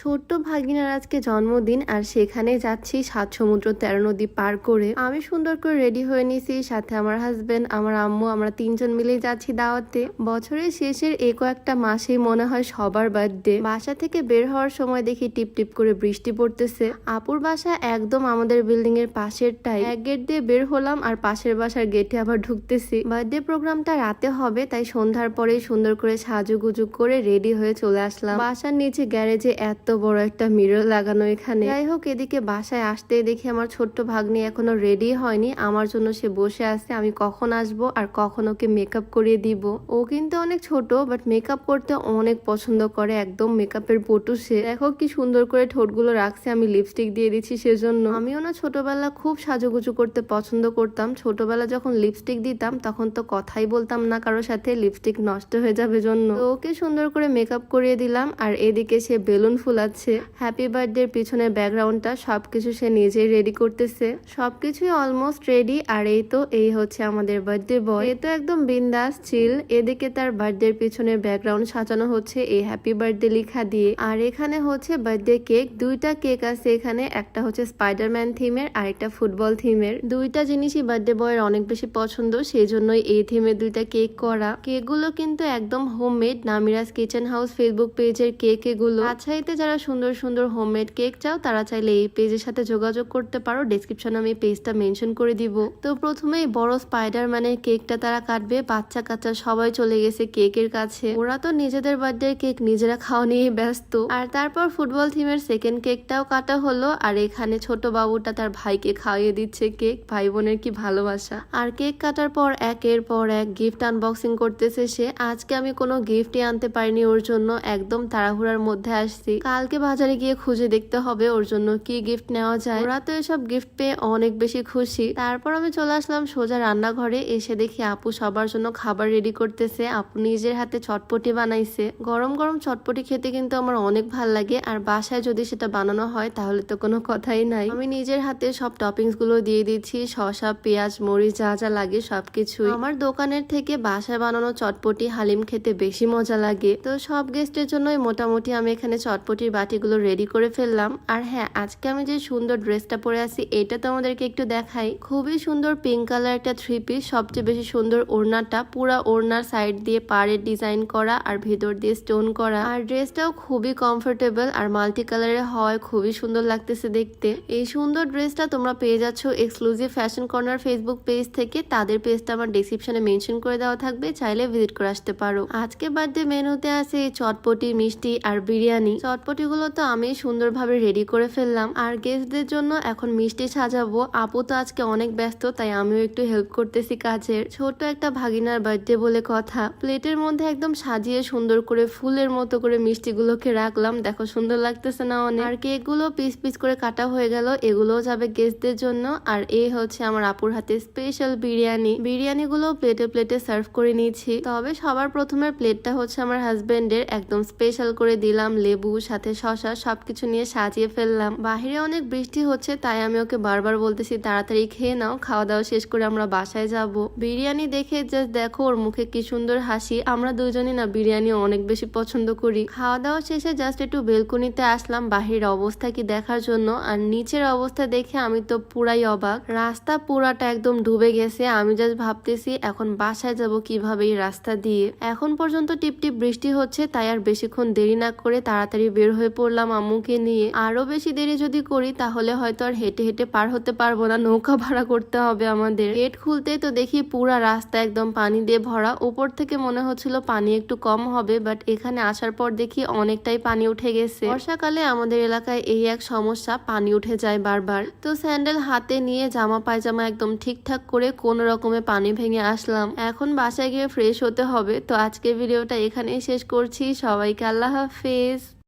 ছোট্ট ভাগিনার আজকে জন্মদিন আর সেখানে যাচ্ছি সাত সমুদ্র তেরো নদী পার করে। আমি সুন্দর করে রেডি হয়ে নিছি সাথে আমার হাজবেন্ড আমার আম্মু, আমরা তিনজন মিলেই যাচ্ছি দাওয়াতে। বছরের শেষের এই কয়েকটা মাসেই মনে হয় সবার বার্থডে বাসা থেকে বের হওয়ার সময় দেখি টিপ টিপ করে বৃষ্টি পড়তেছে। আপুর বাসা একদম আমাদের বিল্ডিং এর পাশের টাই এক গেট দিয়ে বের হলাম আর পাশের বাসার গেটে আবার ঢুকতেছি। বার্থডে প্রোগ্রামটা রাতে হবে, তাই সন্ধ্যার পরেই সুন্দর করে সাজুগুজু করে রেডি হয়ে চলে আসলাম। বাসার নিচে গ্যারেজে এত বড় একটা মিরর লাগানো এখানে। যাই হোক, এদিকে বাসায় আসতে দেখি আমার ছোট্ট ভাগ্নি এখনও রেডি হয়নি। আমার জন্য সে বসে আছে, আমি কখন আসব আর কখন ওকে মেকআপ করিয়ে দিব। ও কিন্তু অনেক ছোট বাট মেকআপ করতে অনেক পছন্দ করে, একদম মেকআপের পটু সে। দেখো কি সুন্দর করে ঠোঁটগুলো রাখছে, আমি লিপস্টিক দিয়ে দিচ্ছি সেজন্য। আমিও না ছোটবেলা খুব সাজুগুজু করতে পছন্দ করতাম। ছোটবেলা যখন লিপস্টিক দিতাম, তখন তো কথাই বলতাম না কারোর সাথে লিপস্টিক নষ্ট হয়ে যাবে জন্য। ওকে সুন্দর করে মেকআপ করিয়ে দিলাম, আর এদিকে সে বেলুন ফুলাচ্ছে হ্যাপি বার্থডে পিছনের ব্যাকগ্রাউন্ডটা সবকিছু সে নিজেই রেডি করতেছে। সবকিছুই অলমোস্ট রেডি আর এই তো এই হচ্ছে আমাদের বার্থডে বয় এ তো একদম বিন্দাস চিল এদিকে তার বার্থডের পিছনে ব্যাকগ্রাউন্ড সাজানো হচ্ছে এই হ্যাপি বার্থডে লেখা দিয়ে। আর এখানে হচ্ছে বার্থডে কেক দুইটা কেক আছে এখানে। একটা হচ্ছে স্পাইডারম্যান থিমের আর একটা ফুটবল থিমের দুইটা জিনিসই বার্থডে বয়ের অনেক বেশি পছন্দ সেই জন্যই এই থিমের দুইটা কেক করা। কেকগুলো কিন্তু একদম homemade Namiraj kitchen house Facebook পেজের কেক এগুলো আচ্ছাইতে যারা সুন্দর সুন্দর হোমমেড কেক চাও, তারা চাইলে এই পেজের সাথে যোগাযোগ করতে পারো। ডেসক্রিপশনে আমি পেজটা মেনশন করে দিব। তো প্রথমেই বড় স্পাইডার মানে কেকটা তারা কাটবে। বাচ্চা কাচ্চা সবাই চলে গেছে কেকের কাছে। ওরা তো নিজেদের বার্থডে কেক নিজেরা খাওয়া নিয়ে ব্যস্ত। আর তারপর ফুটবল থিমের সেকেন্ড কেকটাও কাটা হলো। আর এখানে ছোট বাবুটা তার ভাইকে খাইয়ে দিচ্ছে কেক ভাই বোনের কি ভালোবাসা। আর কেক কাটার পর একের পর এক গিফট আনবক্সিং করতেছে সে। আজকে আমি কোনো গিফটই আনতে পারিনি ওর জন্য। একদম তাড়াহুড়ার মধ্যে আসছি। কালকে বাজারে গিয়ে খুঁজে দেখতে হবে ওর জন্য কি গিফট নেওয়া যায়। ওরা তো এসব গিফট পেয়ে অনেক বেশি খুশি। তারপর আমি চলে আসলাম সোজা রান্নাঘরে, এসে দেখি আপু সবার জন্য খাবার রেডি করতেছে। আপু নিজের হাতে চটপটি বানাইছে। গরম গরম চটপটি খেতে কিন্তু আমার অনেক ভালো লাগে। আর বাসায় যদি সেটা বানানো হয়, তাহলে তো কোনো কথাই নাই। আমি নিজের হাতে সব টপিংসগুলো দিয়ে দিচ্ছি। শসা, পেঁয়াজ, মরিচ, যা যা লাগে সবকিছুই। আমার দোকানের থেকে বাসায় বানানো চটপটি হালিম খেতে বেশি মজা লাগে। তো সব গেস্টের জন্যই মোটামুটি আমি এখানে চটপটির বাটিগুলো রেডি করে ফেললাম। আর হ্যাঁ আজকে আমি যে সুন্দর ড্রেসটা পরে আছি, এটা তো আমাদেরকে একটু দেখাই। খুবই সুন্দর পিঙ্ক কালার একটা থ্রি পিস সবচেয়ে বেশি সুন্দর ওড়নাটা। পুরা ওড়নার সাইড দিয়ে পাড়ের ডিজাইন করা আর ভিতর দিয়ে স্টোন করা। আর ড্রেসটাও খুবই কমফোর্টেবল আর মাল্টি কালারের হয়, খুবই সুন্দর লাগতেছে দেখতে। এই সুন্দর ড্রেসটা তোমরা পেয়ে যাচ্ছ exclusive fashion corner Facebook page থেকে। তাদের পেজটা আমার ডিসক্রিপশনে মেনশন করে দেওয়া থাকবে, চাইলে ভিজিট করে আসতে পারো। আজকে বার্থডে মেনুতে আছে চটপটি, মিষ্টি আর বিরিয়ানি। চটপটি গুলো তো আমি সুন্দরভাবে রেডি করে ফেললাম। আর গেস্টদের জন্য এখন মিষ্টি সাজাবো। আপু তো আজকে অনেক ব্যস্ত, তাই আমিও একটু হেল্প করতেছি কাজের। ছোট একটা ভাগিনার বার্থডে বলে কথা। প্লেটের মধ্যে একদম সাজিয়ে সুন্দর করে ফুলের মতো করে মিষ্টিগুলোকে রাখলাম। দেখো সুন্দর লাগতেছে না অনেক। আর কেকগুলো পিস পিস করে কাটা হয়ে গেল। এগুলোও যাবে গেস্টদের জন্য। আর এই হচ্ছে আমার আপুর হাতে স্পেশাল বিরিয়ানি। বিরিয়ানি গুলো প্লেটে প্লেটে সার্ভ করে নিয়েছি। তবে সবার প্রথমে প্লেটটা হচ্ছে আমার হাজবেন্ডের একদম স্পেশাল করে দিলাম লেবু, সাথে শশা সবকিছু নিয়ে সাজিয়ে ফেললাম। বাহিরে অনেক বৃষ্টি হচ্ছে, তাই আমি ওকে বারবার বলতেছি, তাড়াতাড়ি খেয়ে নাও খাওয়া দাওয়া শেষ করে আমরা বাসায় যাব। বিরিয়ানি দেখে জাস্ট দেখো ওর মুখে কি সুন্দর হাসি। আমরা দুজনই না বিরিয়ানি অনেক বেশি পছন্দ করি। খাওয়া দাওয়া শেষে জাস্ট একটু বেলকনিতে আসলাম, বাহিরের অবস্থা কি দেখার জন্য? আর নিচের অবস্থা দেখে আমি তো পুরাই অবাক। রাস্তা পুরাটা একদম ডুবে গেছে, আমি জাস্ট ভাবতেছি, এখন বাসায় যাব কীভাবে এই রাস্তা দিয়ে? এখন পর্যন্ত টিপ টিপ বৃষ্টি হচ্ছে, তাই আর বেশিক্ষণ দেরি না করে তাড়াতাড়ি বের হয়ে পড়লাম আম্মুকে নিয়ে। আরও বেশি দেরি যদি করি, তাহলে হয়তো আর হেঁটে হেঁটে পার হতে পারব না। নৌকা ভাড়া করতে হবে আমাদের। গেট খুলতে তো দেখি পুরা রাস্তা একদম পানি দিয়ে ভরা। উপর থেকে মনে হচ্ছিল পানি একটু কম হবে বাট এখানে আসার পর দেখি অনেকটাই পানি উঠে গেছে। বর্ষাকালে আমাদের এলাকায় এই এক সমস্যা, পানি উঠে যায় বারবার। তো স্যান্ডেল হাতে নিয়ে জামা পায়জামা একদম ঠিকঠাক করে কোন রকমে পানি ভেঙে আসলাম। এখন বাসায় গিয়ে ফ্রেশ হতে হবে। তো আজকের ভিডিওটা এখানেই শেষ করছি। সবাইকে আল্লাহ হাফেজ।